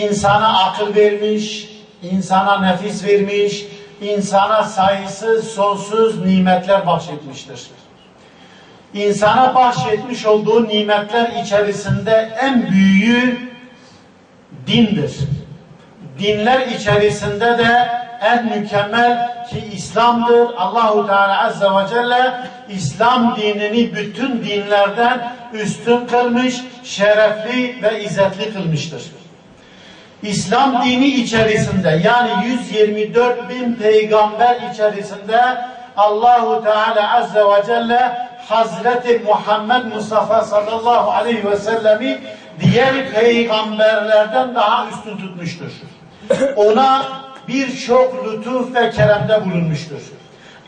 insana akıl vermiş, insana nefis vermiş, insana sayısız sonsuz nimetler bahşetmiştir. İnsana bahşetmiş olduğu nimetler içerisinde en büyüğü dindir. Dinler içerisinde de en mükemmel ki İslam'dır. Allahu Teala Azze ve Celle İslam dinini bütün dinlerden üstün kılmış, şerefli ve izzetli kılmıştır. İslam dini içerisinde yani 124 bin peygamber içerisinde Allahu Teala Azze ve Celle Hazreti Muhammed Mustafa sallallahu aleyhi ve sellemi diğer peygamberlerden daha üstün tutmuştur. Ona birçok lütuf ve keremde bulunmuştur.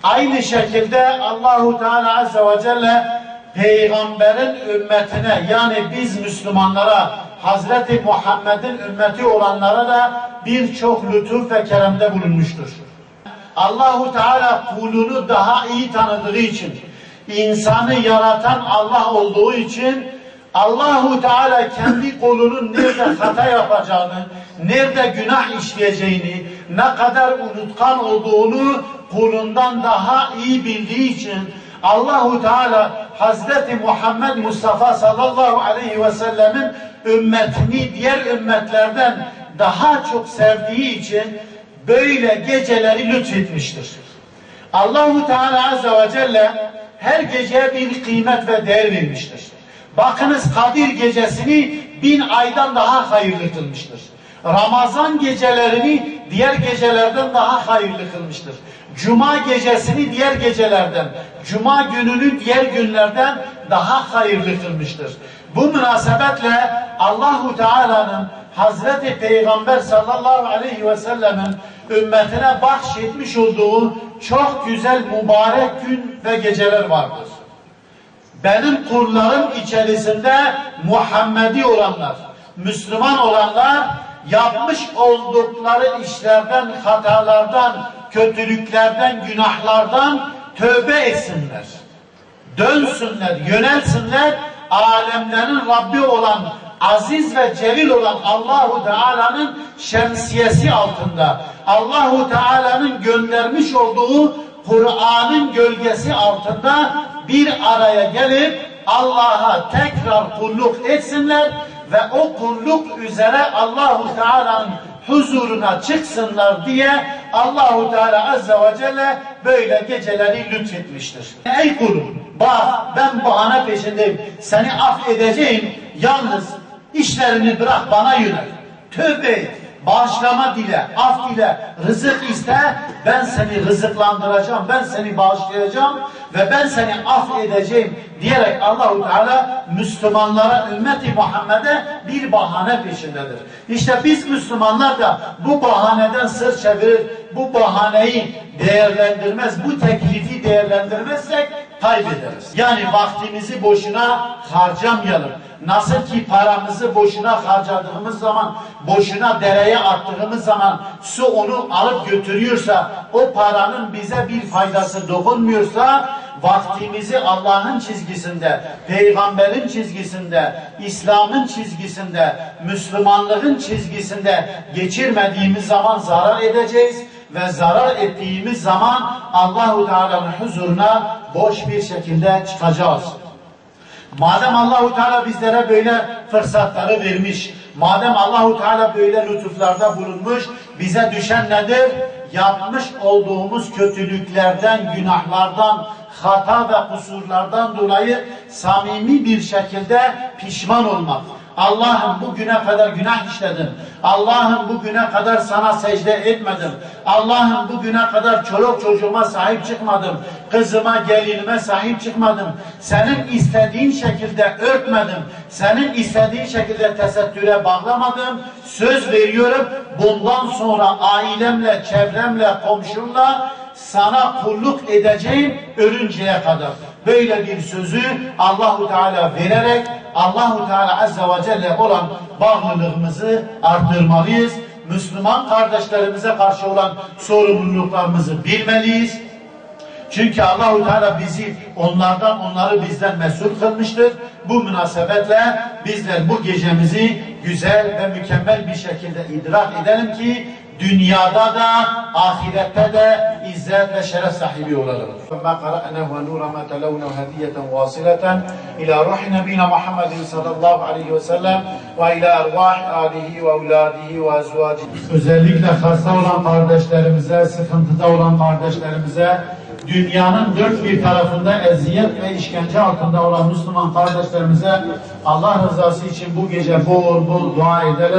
Aynı şekilde Allahu Teala Azze ve Celle peygamberin ümmetine yani biz Müslümanlara Hazreti Muhammed'in ümmeti olanlara da birçok lütuf ve keremde bulunmuştur. Allahu Teala kulunu daha iyi tanıdığı için, insanı yaratan Allah olduğu için Allahu Teala kendi kulunun nerede hata yapacağını, nerede günah işleyeceğini, ne kadar unutkan olduğunu kulundan daha iyi bildiği için Allahu Teala Hazreti Muhammed Mustafa sallallahu aleyhi ve sellemin ümmetini diğer ümmetlerden daha çok sevdiği için böyle geceleri lütfetmiştir. Allahu Teala Azze ve Celle her geceye bir kıymet ve değer vermiştir. Bakınız Kadir gecesini bin aydan daha hayırlı kılmıştır. Ramazan gecelerini diğer gecelerden daha hayırlı kılmıştır. Cuma gecesini diğer gecelerden, Cuma gününü diğer günlerden daha hayırlı kılmıştır. Bu münasebetle Allahu Teala'nın Hazreti Peygamber sallallahu aleyhi ve sellemin ümmetine bahşetmiş olduğu çok güzel mübarek gün ve geceler vardır. Benim kullarım içerisinde Muhammedi olanlar, Müslüman olanlar yapmış oldukları işlerden, hatalardan, kötülüklerden, günahlardan tövbe etsinler. Dönsünler, yönelsinler. Alemlerin Rabbi olan, aziz ve celil olan Allahu Teala'nın şemsiyesi altında, Allahu Teala'nın göndermiş olduğu Kur'an'ın gölgesi altında bir araya gelip Allah'a tekrar kulluk etsinler ve o kulluk üzere Allahu Teala'nın huzuruna çıksınlar diye Allahu Teala Azze ve Celle böyle geceleri lütfetmiştir. Ey kulum bak ben bahane peşindeyim. Seni affedeceğim. Yalnız işlerini bırak bana yönel. Tövbe et. Bağışlama dile, af dile, rızık iste, ben seni rızıklandıracağım, ben seni bağışlayacağım ve ben seni affedeceğim diyerek Allahu Teala Müslümanlara, ümmeti Muhammed'e bir bahane peşindedir. İşte biz Müslümanlar da bu bahaneden sır çevirir, bu bahaneyi değerlendirmez, bu teklifi değerlendirmezsek kaybederiz. Yani vaktimizi boşuna harcamayalım. Nasıl ki paramızı boşuna harcadığımız zaman, boşuna dereye attığımız zaman su onu alıp götürüyorsa, o paranın bize bir faydası dokunmuyorsa, vaktimizi Allah'ın çizgisinde, peygamberin çizgisinde, İslam'ın çizgisinde, Müslümanlığın çizgisinde geçirmediğimiz zaman zarar edeceğiz ve zarar ettiğimiz zaman Allahu Teala'nın huzuruna boş bir şekilde çıkacağız. Madem Allahu Teala bizlere böyle fırsatları vermiş, madem Allahu Teala böyle lütuflarda bulunmuş, bize düşen nedir? Yapmış olduğumuz kötülüklerden, günahlardan, hata ve kusurlardan dolayı samimi bir şekilde pişman olmak. Allah'ım bugüne kadar günah işledim. Allah'ım bugüne kadar sana secde etmedim. Allah'ım bugüne kadar çoluk çocuğuma sahip çıkmadım. Kızıma, gelinime sahip çıkmadım. Senin istediğin şekilde örtmedim. Senin istediğin şekilde tesettüre bağlamadım. Söz veriyorum bundan sonra ailemle, çevremle, komşumla sana kulluk edeceğim ölünceye kadar. Böyle bir sözü Allahu Teala vererek Allahu Teala Azze ve Celle olan bağlılığımızı arttırmalıyız. Müslüman kardeşlerimize karşı olan sorumluluklarımızı bilmeliyiz. Çünkü Allahu Teala bizi onlardan onları bizden mesul kılmıştır. Bu münasebetle bizler bu gecemizi güzel ve mükemmel bir şekilde idrak edelim ki dünyada da ahirette de izzet ve şeref sahibi olalım. Ma qara'nahu nuran ma talawna hadiyatan wasilatan ila ruhi nabina Muhammed sallallahu aleyhi ve sellem ve ila arvah alihi ve evladihi ve azvacihi. Özellikle hasta olan kardeşlerimize, sıkıntıda olan kardeşlerimize dünyanın dört bir tarafında eziyet ve işkence altında olan Müslüman kardeşlerimize Allah rızası için bu gece bol bol dua edelim.